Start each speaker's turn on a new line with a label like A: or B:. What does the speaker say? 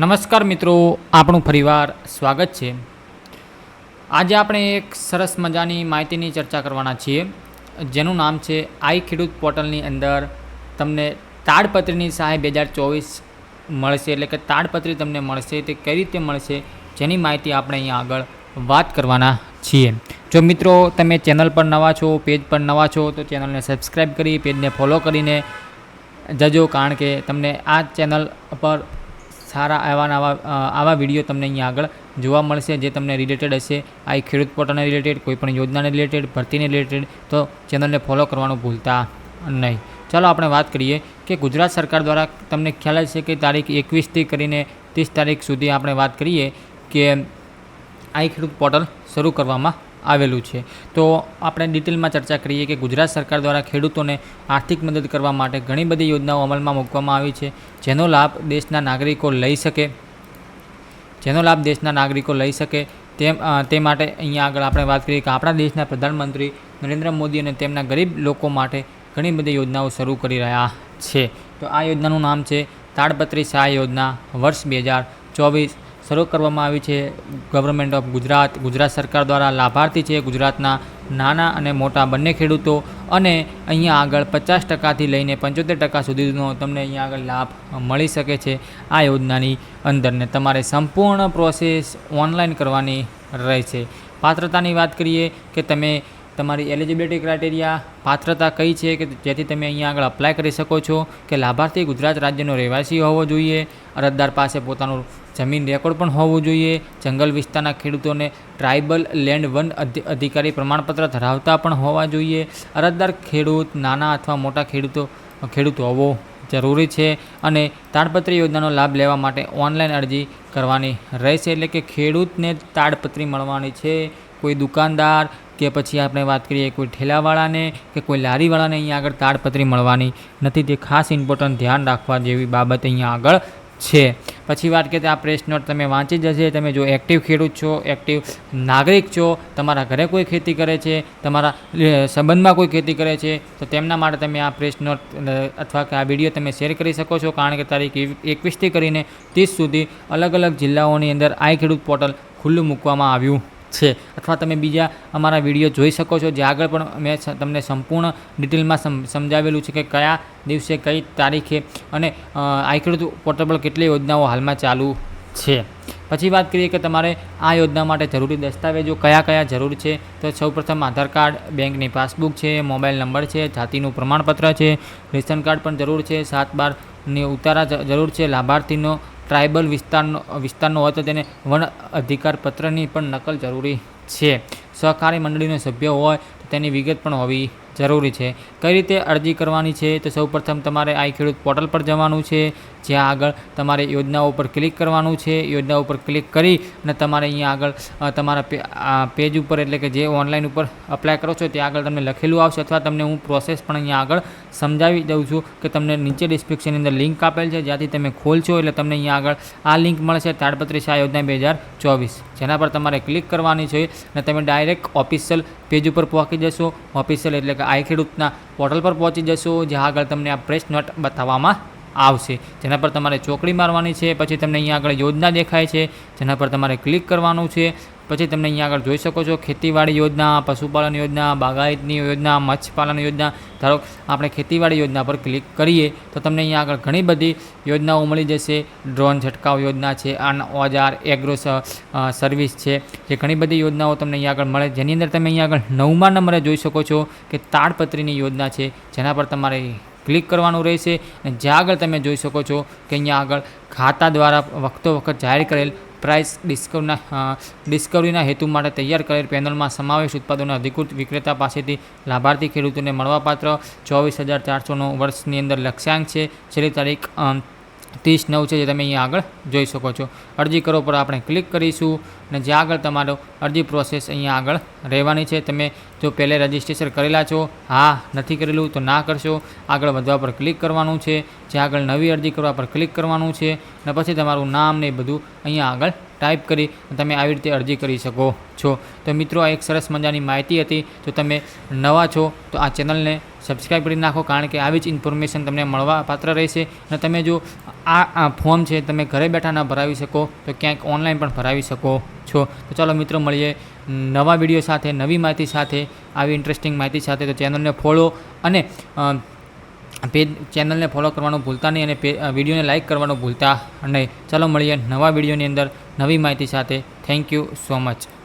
A: નમસ્કાર મિત્રો, આપણું ફરીવાર સ્વાગત છે. આજે આપણે એક સરસ મજાની માહિતીની ચર્ચા કરવાના છીએ, જેનું નામ છે આઈ ખેડૂત પોર્ટલની અંદર તમને તાડપત્રીની સહાય બે હજાર ચોવીસ મળશે, એટલે કે તાડપત્રી તમને મળશે, તે કઈ રીતે મળશે જેની માહિતી આપણે અહીંયા આગળ વાત કરવાના છીએ. જો મિત્રો તમે ચેનલ પર નવા છો, પેજ પર નવા છો, તો ચેનલને સબસ્ક્રાઈબ કરી, પેજને ફોલો કરીને જજો, કારણ કે તમને આ ચેનલ પર સારા આવા આવા વીડિયો તમને અહીંયા આગળ જોવા મળશે, જે તમને રિલેટેડ હશે. આ ખેડૂત પોર્ટલને રિલેટેડ કોઈપણ યોજનાને રિલેટેડ ભરતીને રિલેટેડ તો ચેનલને ફોલો કરવાનું ભૂલતા નહીં. ચાલો આપણે વાત કરીએ કે ગુજરાત સરકાર દ્વારા તમને ખ્યાલ છે કે તારીખ એકવીસથી કરીને ત્રીસ તારીખ સુધી આપણે વાત કરીએ કે આ ખેડૂત પોર્ટલ શરૂ કરવામાં આવેલું છે. તો આપણે ડિટેલમાં ચર્ચા કરીએ કે ગુજરાત સરકાર દ્વારા ખેડૂતોને આર્થિક મદદ કરવા માટે ઘણી બધી યોજનાઓ અમલમાં મૂકવામાં આવી છે, જેનો લાભ દેશના નાગરિકો લઈ શકે. જેનો લાભ દેશના નાગરિકો લઈ શકે તેમ તે માટે અહીંયા આગળ આપણે વાત કરીએ કે આપણા દેશના પ્રધાનમંત્રી નરેન્દ્ર મોદી અને તેમના ગરીબ લોકો માટે ઘણી બધી યોજનાઓ શરૂ કરી રહ્યા છે. તો આ યોજનાનું નામ છે તાડપત્રી સહાય યોજના વર્ષ બે હજાર ચોવીસ. શરૂ કરવામાં આવી છે. ગવર્મેન્ટ ઓફ ગુજરાત ગુજરાત સરકાર દ્વારા લાભાર્થી છે ગુજરાતના નાના અને મોટા બંને ખેડૂતો અને અહીંયા આગળ પચાસ ટકાથી લઈને પંચોતેર ટકા સુધીનો તમને અહીંયા આગળ લાભ મળી શકે છે આ યોજનાની અંદરને તમારે સંપૂર્ણ પ્રોસેસ ઓનલાઈન કરવાની રહે છે પાત્રતાની વાત કરીએ કે તમે તમારી એલિજિબિલિટી ક્રાઇટેરિયા પાત્રતા કઈ છે કે જેથી તમે અહીંયા આગળ અપ્લાય કરી શકો છો, કે લાભાર્થી ગુજરાત રાજ્યનો રહેવાસી હોવો જોઈએ, અરજદાર પાસે પોતાનું જમીન રેકોર્ડ પણ હોવું જોઈએ, જંગલ વિસ્તારના ખેડૂતોને ટ્રાઇબલ લેન્ડ વન અધિકારી પ્રમાણપત્ર ધરાવતા પણ હોવા જોઈએ, અરજદાર ખેડૂત, નાના અથવા મોટા ખેડૂતો, ખેડૂત હોવો જરૂરી છે અને તાડપત્રી યોજનાનો લાભ લેવા માટે ઓનલાઈન અરજી કરવાની રહેશે એટલે કે ખેડૂતને તાડપત્રી મળવાની છે. કોઈ દુકાનદાર કે પછી આપણે વાત કરીએ કોઈ ઠેલાવાળાને કે કોઈ લારીવાળાને અહીંયા આગળ તાડપત્રી મળવાની નથી. તે ખાસ ઇમ્પોર્ટન્ટ ધ્યાન રાખવા જેવી બાબત અહીંયા આગળ છે. પછી વાત કરીએ આ પ્રેસ નોટ તમે વાંચી જ હશે. તમે જો એક્ટિવ ખેડૂત છો એક્ટિવ નાગરિક છો, તમારા ઘરે કોઈ ખેતી કરે છે, તમારા સંબંધમાં કોઈ ખેતી કરે છે, તો તેમના માટે તમે આ પ્રેસ નોટ અથવા કે આ વીડિયો તમે શેર કરી શકો છો. કારણ કે તારીખ એકવીસથી કરીને ત્રીસ સુધી અલગ અલગ જિલ્લાઓની અંદર આઈ ખેડૂત પોર્ટલ ખુલ્લું મૂકવામાં આવ્યું છે અથવા તમે બીજા અમારા વીડિયો જોઈ શકો છો જે આગળ પણ મેં તમને સંપૂર્ણ ડિટેલમાં સમ સમજાવેલું છે કે કયા દિવસે કઈ તારીખે અને અ, આઈ ખેડૂત પોર્ટલ પર કેટલી યોજનાઓ હાલમાં ચાલુ છે. પછી વાત કરીએ કે તમારે આ યોજના માટે જરૂરી દસ્તાવેજો કયા કયા જરૂર છે. તો સૌપ્રથમ આધાર કાર્ડ બેંકની પાસબુક છે મોબાઈલ નંબર છે જાતિનું પ્રમાણપત્ર છે રેશન કાર્ડ પણ જરૂર છે સાત બારની ઉતારા જરૂર છે લાભાર્થીનો ટ્રાઇબલ વિસ્તારનો વિસ્તારનો હોય તો તેને વન અધિકાર પત્રની પણ નકલ જરૂરી છે. સહકારી મંડળીનો સભ્ય હોય તો તેની વિગત પણ હોવી જરૂરી છે. કઈ રીતે અરજી કરવાની છે? તો સૌપ્રથમ તમારે આઈ ખેડૂત પોર્ટલ પર જવાનું છે. જ્યાં આગળ તમારે યોજનાઓ પર ક્લિક કરવાનું છે. યોજના ઉપર ક્લિક કરી અને તમારે અહીંયા આગળ તમારા પેજ ઉપર એટલે કે જે ઓનલાઈન ઉપર અપ્લાય કરો છો, ત્યાં આગળ તમને લખેલું આવશે અથવા તમને હું પ્રોસેસ પણ અહીંયા આગળ સમજાવી દઉં છું કે તમને નીચે ડિસ્ક્રિપ્શનની અંદર લિંક આપેલ છે. જ્યાંથી તમે ખોલશો એટલે તમને અહીંયા આગળ આ લિંક મળશે તાડપત્રી શાહ યોજના બે ચોવીસ. જેના પર તમારે ક્લિક કરવાની છે અને તમે ડાયરેક્ટ ઓફિશિયલ પેજ ઉપર પહોંચી જશો. ઓફિશિયલ એટલે કે આઈ ખેડૂતના પોર્ટલ પર પહોંચી જશો, જ્યાં આગળ તમને આ પ્રેસ નોટ બતાવવામાં આવશે. જેના પર તમારે ચોકડી મારવાની છે, પછી તમને અહીંયા આગળ યોજના દેખાય છે, જેના પર તમારે ક્લિક કરવાનું છે, પછી તમને અહીંયા આગળ જોઈ શકો છો, ખેતીવાડી યોજના, પશુપાલન યોજના, બાગાયતની યોજના, મત્સ્યપાલન યોજના. ધારો આપણે ખેતીવાડી યોજના પર ક્લિક કરીએ, તો તમને અહીંયા આગળ ઘણી બધી યોજનાઓ મળી જશે. ડ્રોન છંટકાવ યોજના છે, અન ઓજાર એગ્રો સર્વિસ છે, જે ઘણી બધી યોજનાઓ તમને અહીંયા આગળ મળે. જેની અંદર તમે અહીંયા આગળ નવમા નંબરે જોઈ શકો છો કે તાડપત્રીની યોજના છે, જેના પર તમારે ક્લિક કરવાનું રહેશે અને જ્યાં આગળ તમે જોઈ શકો છો કે અહીંયા આગળ ખાતા દ્વારા વખતો વખત જાહેર કરેલ પ્રાઇસ ડિસ્કવના ડિસ્કવરીના હેતુ માટે તૈયાર કરેલ પેનલમાં સમાવેશ ઉત્પાદનોના અધિકૃત વિક્રેતા પાસેથી લાભાર્થી ખેડૂતોને મળવાપાત્ર ચોવીસ હજાર ચારસોનો વર્ષની અંદર લક્ષ્યાંક છે. છેલ્લી તારીખ ત્રીસ નવ છે જે તમે અહીંયા આગળ જોઈ શકો છો. અરજી કરો પર આપણે ક્લિક કરીશું અને જ્યાં આગળ તમારો અરજી પ્રોસેસ અહીંયા આગળ રહેવાની છે. તમે જો પહેલે રજિસ્ટ્રેશન કરેલા છો, હા, નથી કરેલું તો ના કરશો. આગળ વધવા પર ક્લિક કરવાનું છે. જ્યાં આગળ નવી અરજી કરવા પર ક્લિક કરવાનું છે. અને પછી તમારું નામ ને એ બધું અહીંયા આગળ ટાઈપ કરી તમે આવી રીતે અરજી કરી શકો છો. તો મિત્રો, આ એક સરસ મજાની માહિતી હતી. જો તમે નવા છો, તો આ ચેનલને સબસ્ક્રાઈબ કરી નાખો, કારણ કે આવી જ ઇન્ફોર્મેશન તમને મળવા પાત્ર રહેશે. અને તમે જો આ આ ફોર્મ છે, તમે ઘરે બેઠા ન ભરાવી શકો, તો ક્યાંક ઓનલાઈન પણ ભરાવી શકો છો. તો ચાલો મિત્રો, મળીએ નવા વીડિયો સાથે, નવી માહિતી સાથે, આવી ઇન્ટરેસ્ટિંગ માહિતી સાથે. તો ચેનલને ફોલો અને પેજ ચેનલને ફોલો કરવાનું ભૂલતા નહીં અને વિડીયોને લાઇક કરવાનું ભૂલતા નહીં ચાલો મળીએ નવા વિડીયોની અંદર નવી માહિતી સાથે. Thank you so much.